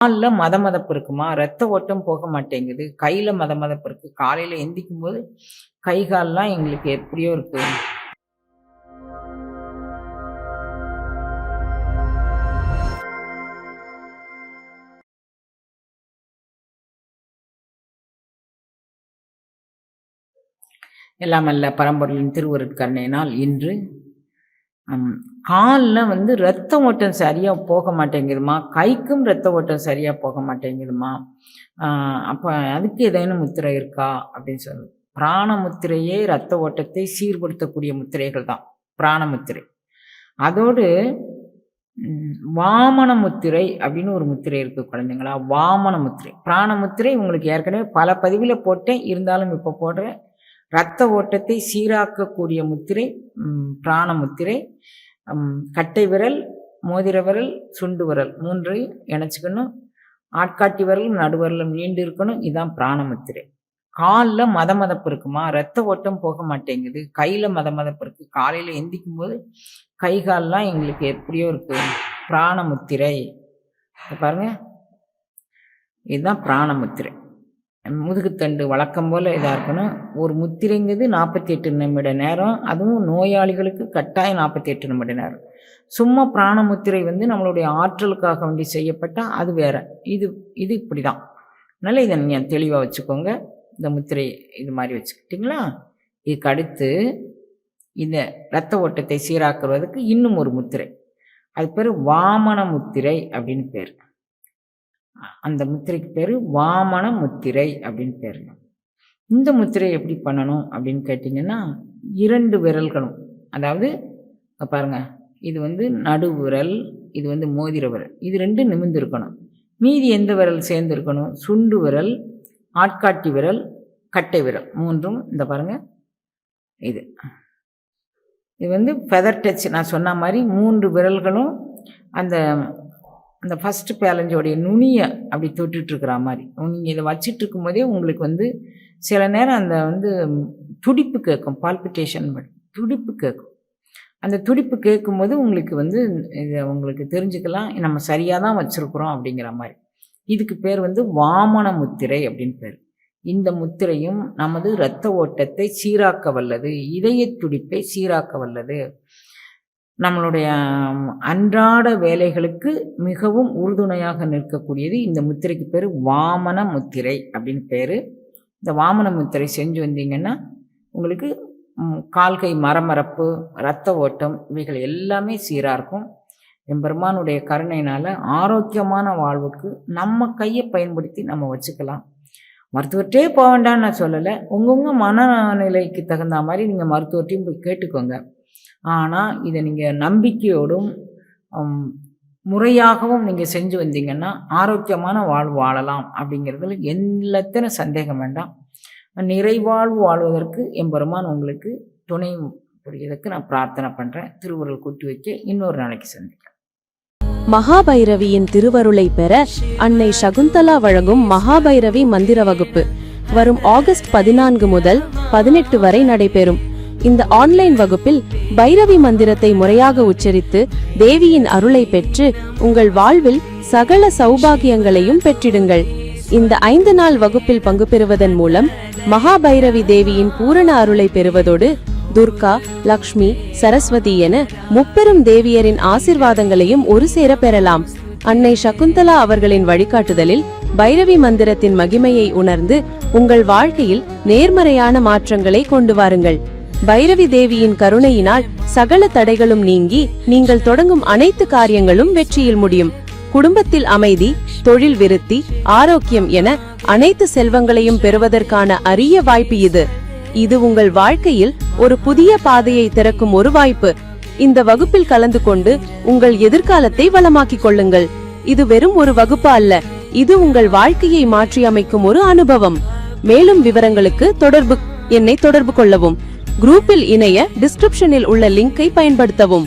காலில் மத மதப்பு இருக்குமா? ரத்த ஓட்டம் போக மாட்டேங்குது. கையில் மத மதப்பு இருக்குது காலையில் எந்திக்கும் போது கை கால்லாம் எங்களுக்கு எப்படியோ இருக்கு. எல்லாம் அல்ல பரம்பொருளின் திருவருட்கருணையினால் இன்று காலில் வந்து ரத்த ஓட்டம் சரியாக போக மாட்டேங்குதுமா? கைக்கும் ரத்த ஓட்டம் சரியாக போக மாட்டேங்குதுமா? அப்போ அதுக்கு ஏதேனும் முத்திரை இருக்கா? அப்படின்னு சொல்லு. பிராண முத்திரையே ரத்த ஓட்டத்தை சீர்படுத்தக்கூடிய முத்திரைகள் தான். பிராண முத்திரை. அதோடு வாமன முத்திரை அப்படின்னு ஒரு முத்திரை இருக்குது குழந்தைங்களா? வாமன முத்திரை. பிராண முத்திரை உங்களுக்கு ஏற்கனவே பல பதிவில் போட்டேன். இருந்தாலும் இப்போ போடுறேன். இரத்த ஓட்டத்தை சீராக்கக்கூடிய முத்திரை பிராண முத்திரை கட்டை விரல் மோதிர விரல் சுண்டு விரல் மூன்றையும் இணைச்சிக்கணும். ஆட்காட்டி விரலும் நடுவரலும் நீண்டு இருக்கணும். இதுதான் பிராண முத்திரை. காலில் மத மதப்பு இருக்குமா? ரத்த ஓட்டம் போக மாட்டேங்குது. கையில் மத மதப்பு இருக்குது காலையில் எந்திக்கும் போது கை கால்லாம் எங்களுக்கு எப்படியோ இருக்குது பிராண முத்திரை. பாருங்க. இதுதான் பிராண முத்திரை. முதுகுத்தண்டு வழக்கம் போல் இதாக இருக்கணும். ஒரு முத்திரைங்கிறது நாற்பத்தி எட்டு நிமிட நேரம். அதுவும் நோயாளிகளுக்கு கட்டாயம் நாற்பத்தி எட்டு நிமிட நேரம். சும்மா பிராண முத்திரை வந்து நம்மளுடைய ஆற்றலுக்காக வேண்டி செய்யப்பட்டால் அது வேற. இது இது இப்படி தான் அதனால் இதை நீங்கள் தெளிவாக வச்சுக்கோங்க. இந்த முத்திரை இது மாதிரி வச்சுக்கிட்டிங்களா? இதுக்கு அடுத்து இந்த இரத்த ஓட்டத்தை சீராக்குறதுக்கு இன்னும் ஒரு முத்திரை. அது பேர் வாமன முத்திரை அப்படின்னு பேர். அந்த முத்திரைக்கு பேர் வாமன முத்திரை அப்படின்னு பேர் இந்த முத்திரை எப்படி பண்ணணும் அப்படின்னு கேட்டிங்கன்னா இரண்டு விரல்களும். அதாவது இங்க பாருங்க இது வந்து நடு விரல் இது வந்து மோதிர விரல். இது ரெண்டும் நிமிர்ந்து இருக்கணும் மீதி எந்த விரல் சேர்ந்து இருக்கணும் சுண்டு விரல் ஆட்காட்டி விரல் கட்டை விரல். மூன்றும் இந்த பாருங்க இது. இது வந்து ஃபெதர் டச் நான் சொன்ன மாதிரி மூன்று விரல்களும் அந்த அந்த ஃபஸ்ட்டு பேலஞ்சோடைய நுனியை அப்படி தொட்டுட்டிருக்கிற மாதிரி. நீங்கள் இதை வச்சிட்டு இருக்கும்போதே உங்களுக்கு வந்து சில நேரம் அந்த வந்து துடிப்பு கேட்கும் பால்பிட்டேஷன் துடிப்பு கேட்கும். அந்த துடிப்பு கேட்கும்போது உங்களுக்கு வந்து இதை உங்களுக்கு தெரிஞ்சுக்கலாம் நம்ம சரியாக தான் வச்சுருக்குறோம் அப்படிங்கிற மாதிரி. இதுக்கு பேர் வந்து வாமன முத்திரை அப்படின்னு பேர். இந்த முத்திரையும் நமது இரத்த ஓட்டத்தை சீராக்க வல்லது இதய துடிப்பை சீராக்க வல்லது. நம்மளுடைய அன்றாட வேலைகளுக்கு மிகவும் உறுதுணையாக நிற்கக்கூடியது இந்த முத்திரைக்கு பேர் வாமன முத்திரை அப்படின்னு பேர். இந்த வாமன முத்திரை செஞ்சு வந்தீங்கன்னா உங்களுக்கு கால்கை மரமரப்பு இரத்த ஓட்டம் இவைகள் எல்லாமே சீராக இருக்கும். எம்பெருமானுடைய கருணையினால் ஆரோக்கியமான வாழ்வுக்கு நம்ம கையை பயன்படுத்தி நம்ம வச்சுக்கலாம். மருத்துவர்கிட்டே போக வேண்டாம்னு நான் சொல்லலை. உங்கவுங்க மனநிலைக்கு தகுந்த மாதிரி நீங்கள் மருத்துவர்கிட்டையும் போய் கேட்டுக்கோங்க. ஆனால் இதை நீங்கள் நம்பிக்கையோடும் உம், முறையாகவும் நீங்கள் செஞ்சு வந்தீங்கன்னா ஆரோக்கியமான வாழ்வு வாழலாம் அப்படிங்கிறதுல எல்லாத்தின சந்தேகம் வேண்டாம். நிறைவாழ்வு வாழ்வதற்கு எம்பெருமான் உங்களுக்கு துணை புரியதுக்கு நான் பிரார்த்தனை பண்ணுறேன் திருவுருள் கூட்டி வைக்க இன்னொரு நாளைக்கு சந்திக்கிறேன் மகாபைரவியின் திருவருளை பெற அன்னை சகுந்தலா வழங்கும் மகாபைரவி மந்திர வகுப்பு வரும் ஆகஸ்ட் பதினான்கு முதல் பதினெட்டு வரை நடைபெறும். இந்த ஆன்லைன் வகுப்பில் பைரவி மந்திரத்தை முறையாக உச்சரித்து தேவியின் அருளை பெற்று உங்கள் வாழ்வில் சகல சௌபாகியங்களையும் பெற்றிடுங்கள். இந்த ஐந்து நாள் வகுப்பில் பங்கு பெறுவதன் மூலம் மகாபைரவி தேவியின் பூரண அருளை பெறுவதோடு துர்கா லக்ஷ்மி சரஸ்வதி என முப்பெரும் தேவியரின் ஆசிர்வாதங்களையும் ஒரு சேர பெறலாம். அன்னை சகுந்தலா அவர்களின் வழிகாட்டுதலில் பைரவி மந்திரத்தின் மகிமையை உணர்ந்து உங்கள் வாழ்க்கையில் நேர்மறையான மாற்றங்களை கொண்டு வாருங்கள். பைரவி தேவியின் கருணையினால் சகல தடைகளும் நீங்கி நீங்கள் தொடங்கும் அனைத்து காரியங்களும் வெற்றியில் முடியும். குடும்பத்தில் அமைதி தொழில் விருத்தி ஆரோக்கியம் என அனைத்து செல்வங்களையும் பெறுவதற்கான அரிய வாய்ப்பு இது. இது உங்கள் வாழ்க்கையில் ஒரு புதிய பாதையை திறக்கும் ஒரு வாய்ப்பு. இந்த வகுப்பில் கலந்து கொண்டு உங்கள் எதிர்காலத்தை வளமாக்கிக் கொள்ளுங்கள். இது வெறும் ஒரு வகுப்பு அல்ல இது உங்கள் வாழ்க்கையை மாற்றி அமைக்கும் ஒரு அனுபவம். மேலும் விவரங்களுக்கு தொடர்பு என்னை தொடர்பு கொள்ளவும். குரூப்பில் இணைய டிஸ்கிரிப்ஷனில் உள்ள லிங்கை பயன்படுத்தவும்.